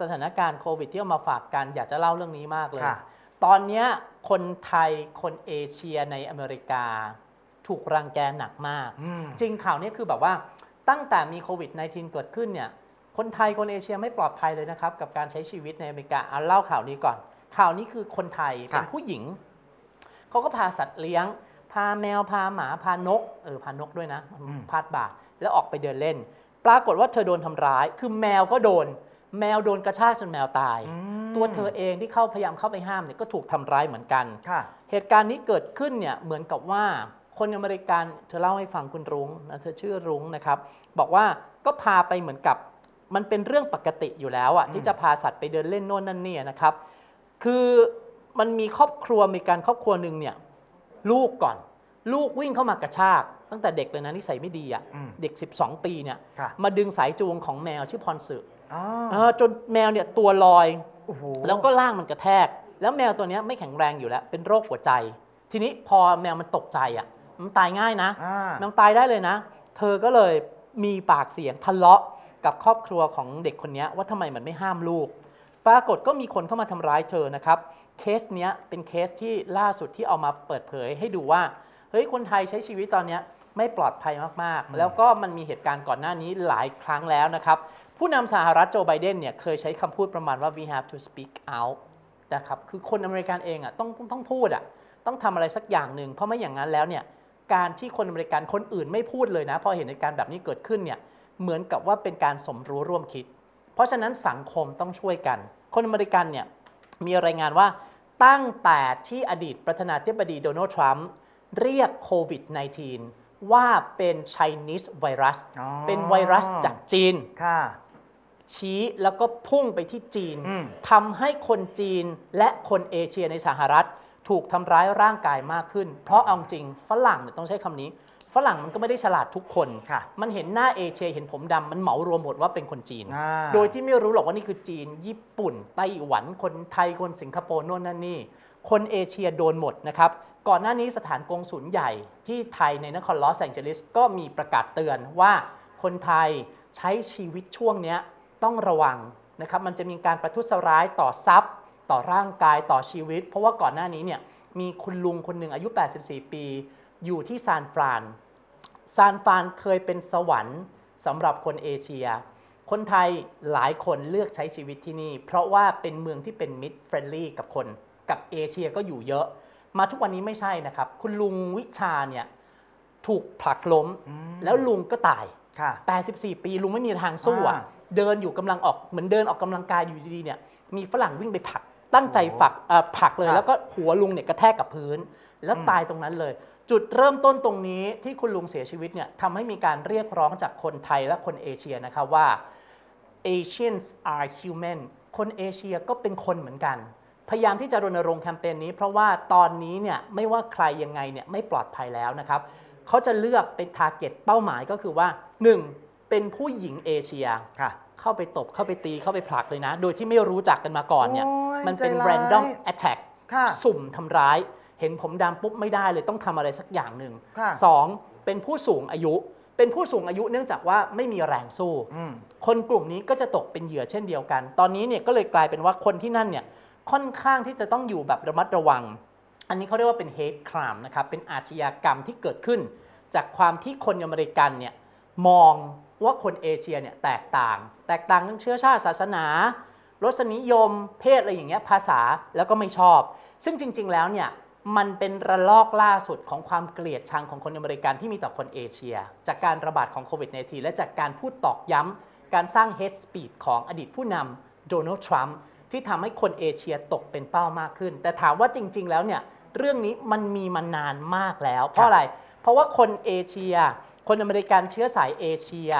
สถานการณ์โควิดที่เอามาฝากกัน อยากจะเล่าเรื่องนี้มากเลย ค่ะ ตอนเนี้ยคนไทยคนเอเชียในอเมริกา ถูกรังแกหนักมาก อืม จริงข่าวนี้คือแบบว่าตั้งแต่มีโควิด -19 เกิดขึ้นเนี่ย คนไทยคนเอเชียไม่ปลอดภัยเลยนะครับ กับการใช้ชีวิตในอเมริกาเอาเล่าข่าวนี้ก่อน ข่าวนี้คือคนไทยเป็นค่ะผู้หญิง เขาก็พาสัตว์เลี้ยง พาแมวพาหมาพานก เออพานกด้วยนะ พาดบ่าแล้วออกไปเดินเล่น ปรากฏว่าเธอโดนทำร้าย คือแมวก็โดน แมวโดนกระชากจนแมวตายอืมตัวเธอเองที่เข้าพยายามเข้าไปห้ามเนี่ยก็ถูกทำร้ายเหมือนกันค่ะเหตุการณ์นี้เกิดขึ้นเนี่ยเหมือนกับว่าคนอเมริกันเธอเล่าให้ฟังคุณรุ้งนะเธอชื่อรุ้งนะครับ บอกว่าก็พาไปเหมือนกับมันเป็นเรื่องปกติอยู่แล้วอะอืมที่จะพาสัตว์ไปเดินเล่นโน่นนั่นนี่นะครับ คือมันมีครอบครัวมีการครอบครัวหนึ่งเนี่ยลูกก่อน ลูกวิ่งเข้ามากระชาก ตั้งแต่เด็กเลยนะนิสัยไม่ดีอะอืมเด็ก 12 ปีเนี่ยค่ะ มาดึงสายจูงของแมวชื่อพรสึอ๋อเออจนแมวเนี่ยตัวลอย โอ้โหแล้วก็ล่างมันกระแทก แล้วแมวตัวเนี้ยไม่แข็งแรงอยู่แล้ว เป็นโรคหัวใจ ทีนี้พอแมวมันตกใจอะ มันตายง่ายนะ อ่าแมวตายได้เลยนะ เธอก็เลยมีปากเสียงทะเลาะกับครอบครัวของเด็กคนเนี้ยว่าทำไมมันไม่ห้ามลูก ปรากฏก็มีคนเข้ามาทำร้ายเธอนะครับ เคสเนี้ยเป็นเคสที่ล่าสุดที่เอามาเปิดเผยให้ดูว่า เฮ้ยคนไทยใช้ชีวิตตอนเนี้ย ไม่ปลอดภัยมากอืมๆแล้วก็มันมีเหตุการณ์ก่อนหน้านี้หลายครั้งแล้วนะครับ ผู้นำสหรัฐโจไบเดนเนี่ยเคยใช้คำพูดประมาณว่า we have to speak out นะครับคือคนอเมริกันเองอะต้องต้องต้องพูดอะต้องทำอะไรสักอย่างหนึ่งเพราะไม่อย่างนั้นแล้วเนี่ยการที่คนอเมริกันคนอื่นไม่พูดเลยนะพอเห็นเหตุการณ์แบบนี้เกิดขึ้นเนี่ยเหมือนกับว่าเป็นการสมรู้ร่วมคิด เพราะฉะนั้นสังคมต้องช่วยกัน คนอเมริกันเนี่ยมีรายงานว่าตั้งแต่ที่อดีตประธานาธิบดีโดนัลด์ทรัมป์เรียกโควิด -19 ว่าเป็น Chinese virus อ๋อเป็นไวรัสจากจีน ค่ะ ชี้แล้วก็พุ่งไปที่จีนอืม ทำให้คนจีนและคนเอเชียในสหรัฐ ถูกทำร้ายร่างกายมากขึ้น เพราะเอาจริงฝรั่งเนี่ยต้องใช้คำนี้ ฝรั่งมันก็ไม่ได้ฉลาดทุกคน ค่ะมันเห็นหน้าเอเชียเห็นผมดำมันเหมารวมหมดว่าเป็นคนจีน อ่าโดยที่ไม่รู้หรอกว่านี่คือจีน ญี่ปุ่น ไต้หวัน คนไทยคนสิงคโปร์โน่นนั่นนี่ คนเอเชียโดนหมดนะครับ ก่อนหน้านี้สถานกงศูนย์ใหญ่ที่ไทยในนครลอสแองเจลิสก็มีประกาศเตือนว่าคนไทยใช้ชีวิตช่วงนี้ต้องระวังนะครับมันจะมีการประทุษร้ายต่อทรัพย์ ต่อร่างกายต่อชีวิต เพราะว่าก่อนหน้านี้เนี่ยมีคุณลุงคนหนึ่งอายุ 84 ปี อยู่ที่ซานฟรานซานฟรานเคยเป็นสวรรค์สำหรับคนเอเชีย คนไทยหลายคนเลือกใช้ชีวิตที่นี่ เพราะว่าเป็นเมืองที่เป็นมิตรเฟรนลี่กับคน กับเอเชียก็อยู่เยอะ มาทุกวันนี้ไม่ใช่นะครับ คุณลุงวิชาเนี่ยถูกผลักล้มอืมแล้วลุงก็ตายค่ะ84 ปีลุงไม่มีทางสู้อะอ่าเดินอยู่กำลังออกเหมือนเดินออกกำลังกายอยู่ดีๆเนี่ยมีฝรั่งวิ่งไปผลัก ตั้งใจโอ้โหฝักเอ่อผลักเลยครับแล้วก็หัวลุงเนี่ยกระแทกกับพื้น แล้วอืมตายตรงนั้นเลย จุดเริ่มต้นตรงนี้ที่คุณลุงเสียชีวิตเนี่ยทำให้มีการเรียกร้องจากคนไทยและคนเอเชียนะครับว่า Asians are human คนเอเชียก็เป็นคนเหมือนกัน พยายามที่จะรณรงค์แคมเปญนี้ เพราะว่าตอนนี้เนี่ยไม่ว่าใครยังไงเนี่ยไม่ปลอดภัยแล้วนะครับเขาจะเลือกเป็นทาร์เก็ตเป้าหมายก็คือว่า 1. เป็นผู้หญิงเอเชียค่ะเข้าไปตบเข้าไปตีเข้าไปผลักเลยนะ โดยที่ไม่รู้จักกันมาก่อนเนี่ยโอ้ยมันเป็นใจร้าย random attack ค่ะสุ่มทำร้าย เห็นผมดำปุ๊บไม่ได้เลยต้องทำอะไรสักอย่างหนึ่งค่ะสองเป็นผู้สูงอายุเป็นผู้สูงอายุเนื่องจากว่าไม่มีแรงสู้อืมคนกลุ่มนี้ก็จะตกเป็นเหยื่อเช่นเดียวกัน ตอนนี้เนี่ยก็เลยกลายเป็นว่าคนที่นั่นเนี่ย ค่อนข้างที่จะต้องอยู่แบบระมัดระวัง อันนี้เขาเรียกว่าเป็น hate crime นะครับ เป็นอาชญากรรมที่เกิดขึ้น จากความที่คนอเมริกันเนี่ยมองว่าคนเอเชียเนี่ยแตกต่าง แตกต่างเรื่องเชื้อชาติศาสนารสนิยม เพศอะไรอย่างเงี้ยภาษาแล้วก็ไม่ชอบ ซึ่งจริง ๆ แล้วเนี่ยมันเป็นระลอกล่าสุดของความเกลียดชังของคนอเมริกันที่มีต่อคนเอเชีย จากการระบาดของโควิด -19 และจากการพูดตอกย้ำการสร้าง hate speech ของอดีตผู้นำโดนัลด์ทรัมป์ ที่ทำให้คนเอเชียตกเป็นเป้ามากขึ้น แต่ถามว่าจริง ๆ แล้วเนี่ยเรื่องนี้มันมีมานานมากแล้ว เพราะอะไร เพราะว่าคนเอเชีย คนอเมริกันเชื้อสายเอเชีย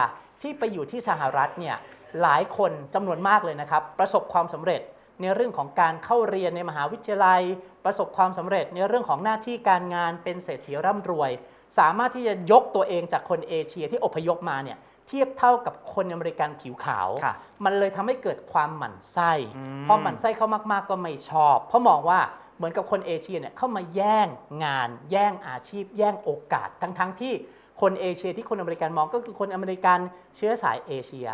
ที่ไปอยู่ที่สหรัฐเนี่ยหลายคนจำนวนมากเลยนะครับ ประสบความสำเร็จในเรื่องของการเข้าเรียนในมหาวิทยาลัย ประสบความสำเร็จในเรื่องของหน้าที่การงานเป็นเศรษฐีร่ำรวย สามารถที่จะยกตัวเองจากคนเอเชียที่อพยพมาเนี่ย เทียบเท่ากับคนอเมริกันผิวขาวค่ะมันเลยทำให้เกิดความหมั่นไส้อืมพอหมั่นไส้เขามากๆก็ไม่ชอบ เพราะมองว่าเหมือนกับคนเอเชียเนี่ยเข้ามาแย่งงาน แย่งอาชีพ แย่งโอกาส ทั้งๆที่คนเอเชียที่คนอเมริกันมองก็คือคนอเมริกันเชื้อสายเอเชีย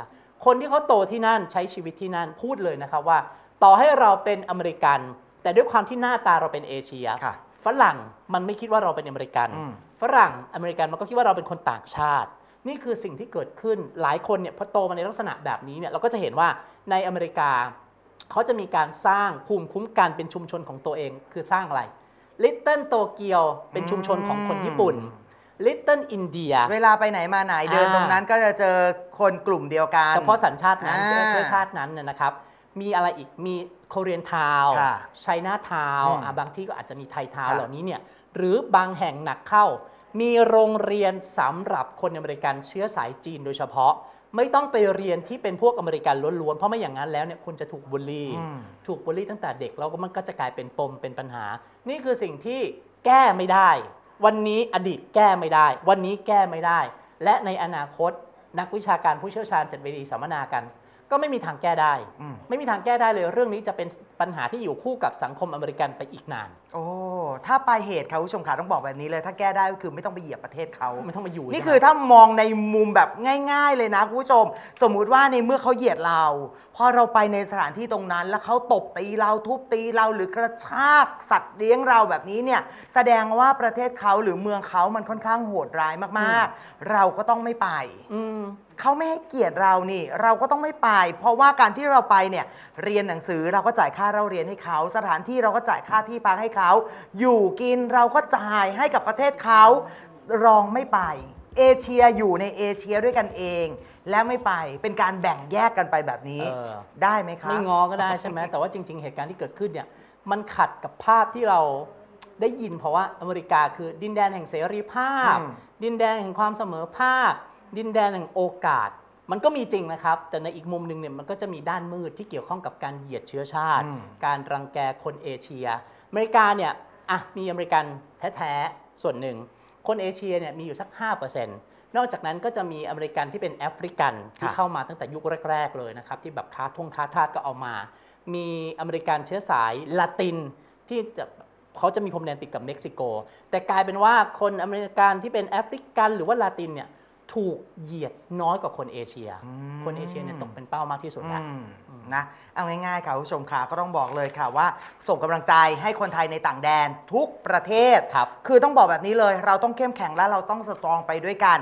คนที่เขาโตที่นั่นใช้ชีวิตที่นั่นพูดเลยนะครับว่า ต่อให้เราเป็นอเมริกัน แต่ด้วยความที่หน้าตาเราเป็นเอเชียค่ะฝรั่งมันไม่คิดว่าเราเป็นอเมริกันอืมฝรั่งอเมริกันมันก็คิดว่าเราเป็นคนต่างชาติ นี่คือสิ่งที่เกิดขึ้นหลายคนเนี่ยพอโตมาในลักษณะแบบนี้เนี่ยเราก็จะเห็นว่าในอเมริกา เขาจะมีการสร้างภูมิคุ้มกันเป็นชุมชนของตัวเองคือสร้างอะไรลิตเติ้ลโตเกียวเป็นชุมชนของคนญี่ปุ่นลิตเติ้ลอินเดียเวลาไปไหนมาไหนเดินอ่าตรงนั้นก็จะเจอคนกลุ่มเดียวกัน เฉพาะสัญชาตินั้นอ่าเชื้อชาตินั้นเนี่ยนะครับ มีอะไรอีกมีโคเรียนทาวค่ะไชน่าทาวอืมบางที่ก็อาจจะมีไทยทาวค่ะเหล่านี้เนี่ยหรือบางแห่งหนักเข้า มีโรงเรียนสำหรับคนอเมริกันเชื้อสายจีนโดยเฉพาะ ไม่ต้องไปเรียนที่เป็นพวกอเมริกันล้วนๆ เพราะไม่อย่างนั้นแล้วเนี่ยคุณจะถูกบูลลี่อืมถูกบูลลี่ตั้งแต่เด็กแล้วก็มันก็จะกลายเป็นปมเป็นปัญหา นี่คือสิ่งที่แก้ไม่ได้ วันนี้อดีตแก้ไม่ได้ วันนี้แก้ไม่ได้ และในอนาคตนักวิชาการผู้เชี่ยวชาญจัดเวทีสัมมนากัน ก็ไม่มีทางแก้ได้ อืม ไม่มีทางแก้ได้เลยเรื่องนี้จะเป็นปัญหาที่อยู่คู่กับสังคมอเมริกันไปอีกนาน โอ้ ถ้าปลายเหตุค่ะคุณผู้ชมขาต้องบอกแบบนี้เลย ถ้าแก้ได้ก็คือไม่ต้องไปเหยียบประเทศเขา ไม่ต้องมาอยู่นี่ใช่ไหมคือถ้ามองในมุมแบบง่าย ๆ เลยนะคุณผู้ชม สมมุติว่าในเมื่อเขาเหยียดเรา พอเราไปในสถานที่ตรงนั้น แล้วเขาตบตีเราทุบตีเราหรือกระชากสัตว์เลี้ยงเราแบบนี้เนี่ย แสดงว่าประเทศเขาหรือเมืองเขามันค่อนข้างโหดร้ายมากๆ เราก็ต้องไม่ไป อืมเขาไม่ให้เกียรติเรานี่ เราก็ต้องไม่ไป เพราะว่าการที่เราไปเนี่ยเรียนหนังสือเราก็จ่ายค่าเราเรียนให้เขา สถานที่เราก็จ่ายค่าที่พักให้เขา อยู่กินเราก็จ่ายให้กับประเทศเขารองไม่ไป เอเชียอยู่ในเอเชียด้วยกันเอง แล้วไม่ไปเป็นการแบ่งแยกกันไปแบบนี้ เออ ได้ไหมคะ ไม่งอก็ได้ใช่ไหม แต่ว่าจริง ๆ เหตุการณ์ที่เกิดขึ้นเนี่ยมันขัดกับภาพที่เราได้ยินเพราะว่าอเมริกาคือดินแดนแห่งเสรีภาพ อืมดินแดนแห่งความเสมอภาค ดินแดนแห่งโอกาส มันก็มีจริงนะครับ แต่ในอีกมุมหนึ่งเนี่ยมันก็จะมีด้านมืดที่เกี่ยวข้องกับการเหยียดเชื้อชาติ อืม การรังแกคนเอเชีย อเมริกาเนี่ยอะมีอเมริกันแท้ๆส่วนหนึ่ง คนเอเชียเนี่ยมีอยู่สัก 5%นอกจากนั้นก็จะมีอเมริกันที่เป็นแอฟริกันที่ค่ะเข้ามาตั้งแต่ยุคแรก ๆ เลยนะครับ ที่แบบค้าทงค้าทาสก็เอามา มีอเมริกันเชื้อสายละตินที่จะเขาจะมีพรมแดนติดกับเม็กซิโก แต่กลายเป็นว่าคนอเมริกันที่เป็นแอฟริกันหรือว่าลาตินเนี่ย ถูกเหยียดน้อยกว่าคนเอเชีย อืม คนเอเชียเนี่ยตกเป็นเป้ามากที่สุดแล้ว อืมนะเอาง่ายๆค่ะคุณผู้ชมค่ะก็ต้องบอกเลยค่ะว่า ส่งกำลังใจให้คนไทยในต่างแดนทุกประเทศ ครับ คือต้องบอกแบบนี้เลย เราต้องเข้มแข็งและเราต้องสตรองไปด้วยกัน